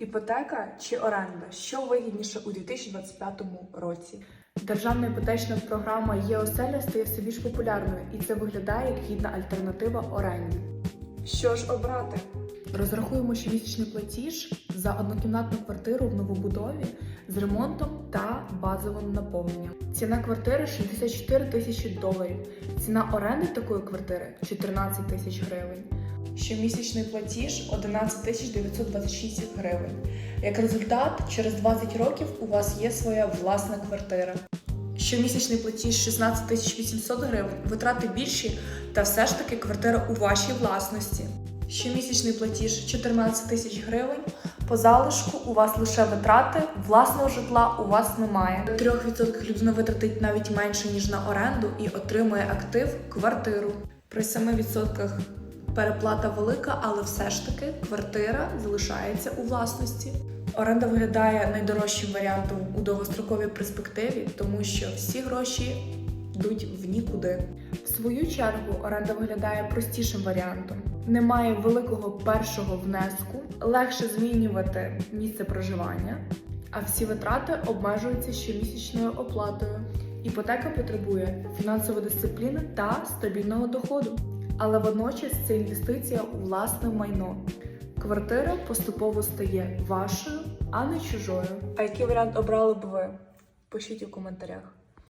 Іпотека чи оренда? Що вигідніше у 2025 році? Державна іпотечна програма є оселя стає все більш популярною, і це виглядає як гідна альтернатива оренді. Що ж обрати? Розрахуємо щомісячний платіж за однокімнатну квартиру в новобудові з ремонтом та базовим наповненням. Ціна квартири 64 тисячі доларів. Ціна оренди такої квартири 14 тисяч гривень. Щомісячний платіж 11 926 гривень. Як результат, через 20 років у вас є своя власна квартира. Щомісячний платіж 16 800 гривень, витрати більші, та все ж таки квартира у вашій власності. Щомісячний платіж 14 тисяч гривень. По залишку у вас лише витрати, власного житла у вас немає. 3% людина витратить навіть менше ніж на оренду і отримує актив квартиру. При 7% переплата велика, але все ж таки квартира залишається у власності. Оренда виглядає найдорожчим варіантом у довгостроковій перспективі, тому що всі гроші йдуть в нікуди. В свою чергу оренда виглядає простішим варіантом. Немає великого першого внеску, легше змінювати місце проживання, а всі витрати обмежуються щомісячною оплатою. Іпотека потребує фінансової дисципліни та стабільного доходу, але водночас це інвестиція у власне майно. Квартира поступово стає вашою, а не чужою. А який варіант обрали б ви? Пишіть у коментарях.